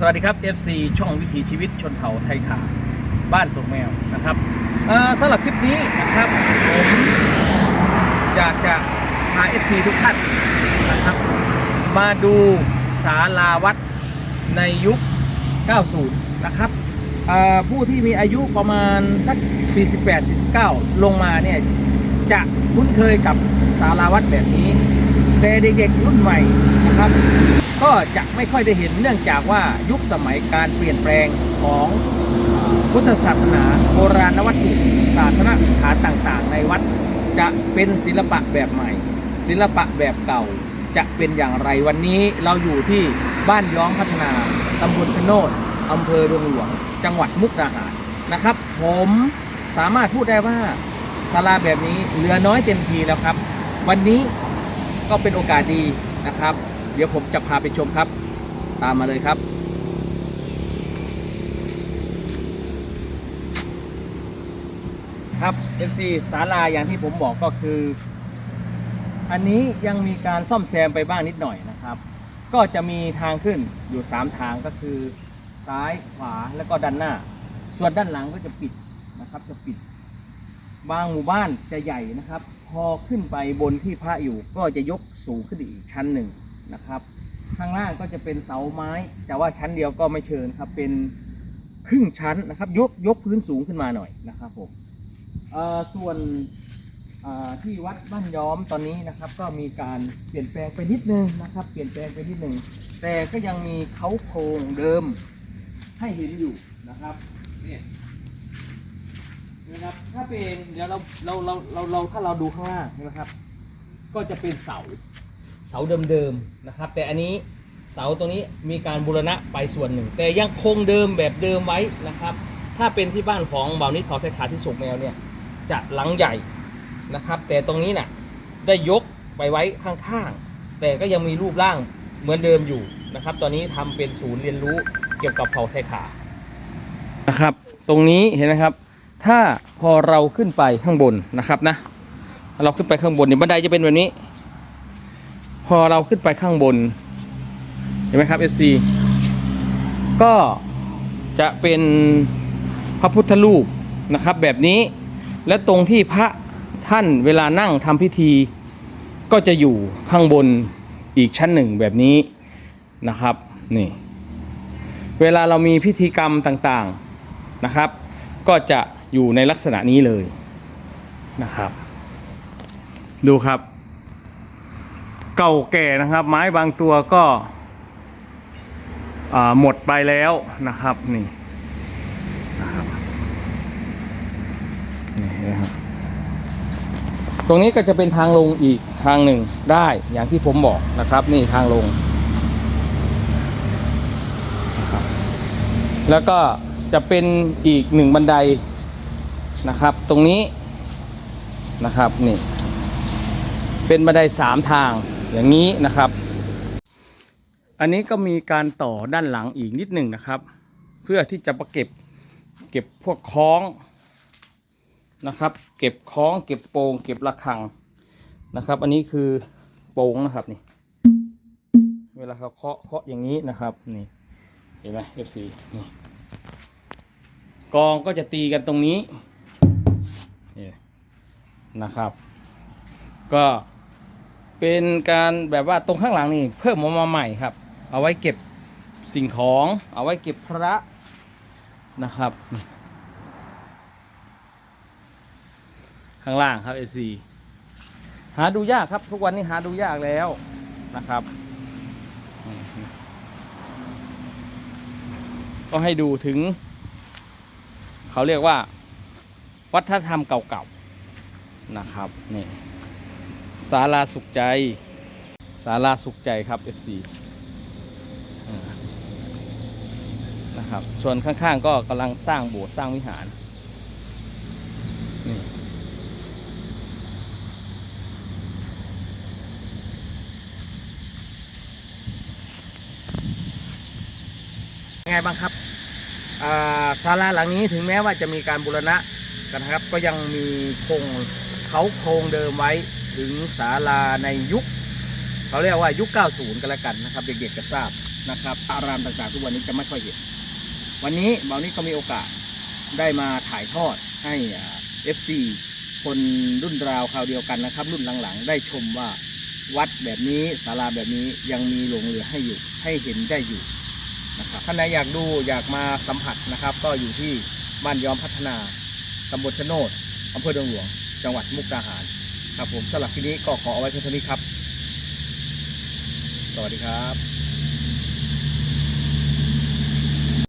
สวัสดีครับ FC ช่องวิถีชีวิตชนเผ่าไทยขาบ้านสุกแมวนะครับสำหรับคลิปนี้นะครับผมอยากจะพา FC ทุกท่านนะครับ มาดูศาลาวัดในยุค 90 นะครับผู้ที่มีอายุประมาณสัก 48-49 ลงมาเนี่ย จะคุ้นเคยกับศาลาวัดแบบนี้ แต่เด็กๆรุ่นใหม่นะครับ ก็จะไม่ค่อยได้เห็นเนื่องจากว่ายุคสมัยการเปลี่ยนแปลงของพุทธศาสนาโบราณวัตถุศาสนสถานต่างๆ ในวัดจะเป็นศิลปะแบบใหม่ ศิลปะแบบเก่าจะเป็นอย่างไรวันนี้เราอยู่ที่บ้านย้องพัฒนาตำบลชโนดอำเภอดงหลวง จังหวัดมุกดาหารนะครับ ผมสามารถพูดได้ว่าศาลาแบบนี้เหลือน้อยเต็มทีแล้วครับ วันนี้ก็เป็นโอกาสดีนะครับ ดี๋ยวผมจะพาไปชมครับ ตามมาเลยครับ ครับ FC ศาลาอย่างที่ผมบอกก็คือ อันนี้ยังมีการซ่อมแซมไปบ้างนิดหน่อยนะครับ ก็จะมีทางขึ้นอยู่ 3 ทางก็คือ ซ้ายขวาแล้วก็ด้านหน้า ส่วนด้านหลังก็จะปิดนะครับจะปิดบางหมู่บ้านจะใหญ่นะครับ พอขึ้นไปบนที่พระอยู่ก็จะยกสูงขึ้นอีกชั้นหนึ่ง นะครับ ข้างล่างก็จะเป็นเสาไม้ แต่ว่าชั้นเดียวก็ไม่เชิญครับ เป็นครึ่งชั้นนะครับ ยกยกพื้นสูงขึ้นมาหน่อยนะครับผมส่วนที่วัดบ้านย้อมตอนนี้นะครับ ก็มีการเปลี่ยนแปลงไปนิดนึงนะครับ เปลี่ยนแปลงไปนิดนึงแต่ก็ยังมีเขาโครงเดิมให้เห็นอยู่นะครับเนี่ยนะครับถ้าเป็นเดี๋ยวเราเราเราเราถ้าเราดูข้างล่างนะครับ ก็จะเป็นเสา เสาเดิมๆนะครับ แต่อันนี้เสาตรงนี้มีการบูรณะไปส่วนหนึ่ง แต่ยังคงเดิมแบบเดิมไว้นะครับ ถ้าเป็นที่บ้านของบ่าวนิดขอใส่ขาที่สุกแมวเนี่ยจะหลังใหญ่นะครับ แต่ตรงนี้น่ะได้ยกไปไว้ข้างๆ แต่ก็ยังมีรูปร่างเหมือนเดิมอยู่นะครับ ตอนนี้ทำเป็นศูนย์เรียนรู้เกี่ยวกับเผ่าไทยขานะครับ ตรงนี้เห็นไหมครับ ถ้าพอเราขึ้นไปข้างบนนะครับนะ เราขึ้นไปข้างบนเนี่ยบันไดจะเป็นแบบนี้ พอเราขึ้นไปข้างบน เห็นไหมครับ FC ก็จะเป็นพระพุทธรูปนะครับ แบบนี้และตรงที่พระท่านเวลานั่งทำพิธี ก็จะอยู่ข้างบนอีกชั้นหนึ่งแบบนี้นะครับนี่เวลาเรามีพิธีกรรมต่างๆนะครับ ก็จะอยู่ในลักษณะนี้เลยนะครับ ดูครับ เก่าแก่นะครับ ไม้บางตัวก็หมดไปแล้วนะครับนี่นะครับนี่นะครับตรงนี้ก็จะเป็นทางลงอีกทางหนึ่งได้อย่างที่ผมบอกนะครับ นี่ทางลง แล้วก็จะเป็นอีกหนึ่งบันไดนะครับ ตรงนี้นะครับนี่เป็นบันไดสามทาง อย่างนี้นะครับ อันนี้ก็มีการต่อด้านหลังอีกนิดหนึ่งนะครับ เพื่อที่จะประเก็บเก็บพวกคล้องนะครับ เก็บคล้อง เก็บโปงเก็บระฆังนะครับ อันนี้คือโป่งนะครับนี่ เวลาเขาเคาะเคาะอย่างนี้นะครับนี่เห็นไหม F4 นี่กองก็จะตีกันตรงนี้นี่นะครับ ก็ เป็นการแบบว่าตรงข้างหลังนี่เพิ่มมามาใหม่ครับ เอาไว้เก็บสิ่งของ เอาไว้เก็บพระนะครับ ข้างล่างครับเอซีหาดูยากครับ ทุกวันนี้หาดูยากแล้วนะครับก็ให้ดูถึง เขาเรียกว่า วัฒนธรรมเก่าๆนะครับนี่ ศาลาสุขใจศาลาสุขใจครับ FC นะครับ ส่วนข้างๆก็กำลังสร้างโบสถ์สร้างวิหารนี่ไงบ้างครับศาลาหลังนี้ถึงแม้ว่าจะมีการบูรณะกันนะครับ ก็ยังมีโครงเขาโครงเดิมไว้ ถึงศาลาในยุคเขาเรียกว่ายุค 90 กันแล้วกันนะครับ เด็กๆก็ทราบนะครับ อารามต่างๆ ทุกวันนี้จะไม่ค่อยเห็น วันนี้เบานี้ก็มีโอกาสได้มาถ่ายทอดให้เอฟซีคนรุ่นราวคราวเดียวกันนะครับ รุ่นหลังๆ ได้ชมว่าวัดแบบนี้ศาลาแบบนี้ยังมีหลงเหลือให้อยู่ให้เห็นได้อยู่นะครับท่านไหนอยากดูอยากมาสัมผัสนะครับ ก็อยู่ที่บ้านยอมพัฒนาตำบลชะโนดอำเภอดงหลวง จังหวัดมุกดาหาร ครับผมสำหรับที่นี้ก็ขอเอาไว้เพียงเท่านี้ครับ สวัสดีครับ